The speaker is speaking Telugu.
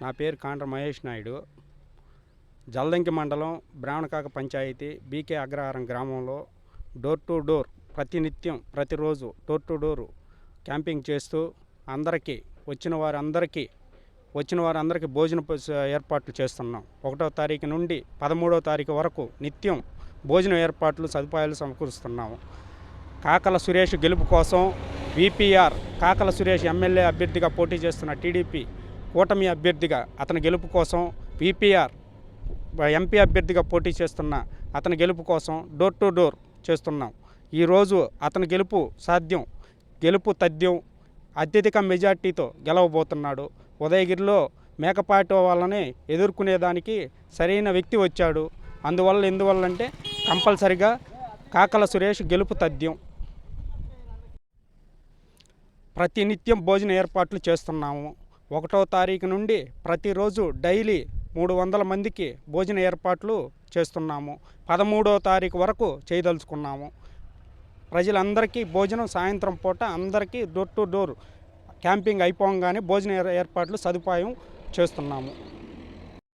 నా పేరు కాండ్ర మహేష్ నాయుడు. జల్దంకి మండలం బ్రాహ్మణకాక పంచాయతీ బీకే అగ్రహారం గ్రామంలో డోర్ టు డోర్ ప్రతినిత్యం ప్రతిరోజు డోర్ టు డోర్ క్యాంపింగ్ చేస్తూ అందరికీ వచ్చిన వారందరికీ వచ్చిన వారందరికీ భోజన ఏర్పాట్లు చేస్తున్నాం. ఒకటో తారీఖు నుండి పదమూడవ తారీఖు వరకు నిత్యం భోజన ఏర్పాట్లు సదుపాయాలు సమకూరుస్తున్నాము కాకల సురేష్ గెలుపు కోసం విపిఆర్ కాకల సురేష్ ఎమ్మెల్యే అభ్యర్థిగా పోటీ చేస్తున్న టీడీపీ కూటమి అభ్యర్థిగా అతని గెలుపు కోసం విపిఆర్ ఎంపీ అభ్యర్థిగా పోటీ చేస్తున్న అతని గెలుపు కోసం డోర్ టు డోర్ చేస్తున్నాం. ఈరోజు అతని గెలుపు సాధ్యం గెలుపు తథ్యం అత్యధిక మెజార్టీతో గెలవబోతున్నాడు. ఉదయగిరిలో మేకపాటి వాళ్ళని ఎదుర్కొనేదానికి సరైన వ్యక్తి వచ్చాడు. అందువల్ల ఎందువల్లంటే కంపల్సరిగా కాకల సురేష్ గెలుపు తథ్యం. ప్రతినిత్యం భోజన ఏర్పాట్లు చేస్తున్నాము. ఒకటో తారీఖు నుండి ప్రతిరోజు డైలీ మూడు వందల మందికి భోజన ఏర్పాట్లు చేస్తున్నాము. పదమూడో తారీఖు వరకు చేయదలుచుకున్నాము. ప్రజలందరికీ భోజనం సాయంత్రం పూట అందరికీ డోర్ టు డోర్ క్యాంపింగ్ అయిపోగానే భోజన ఏర్పాట్లు సదుపాయం చేస్తున్నాము.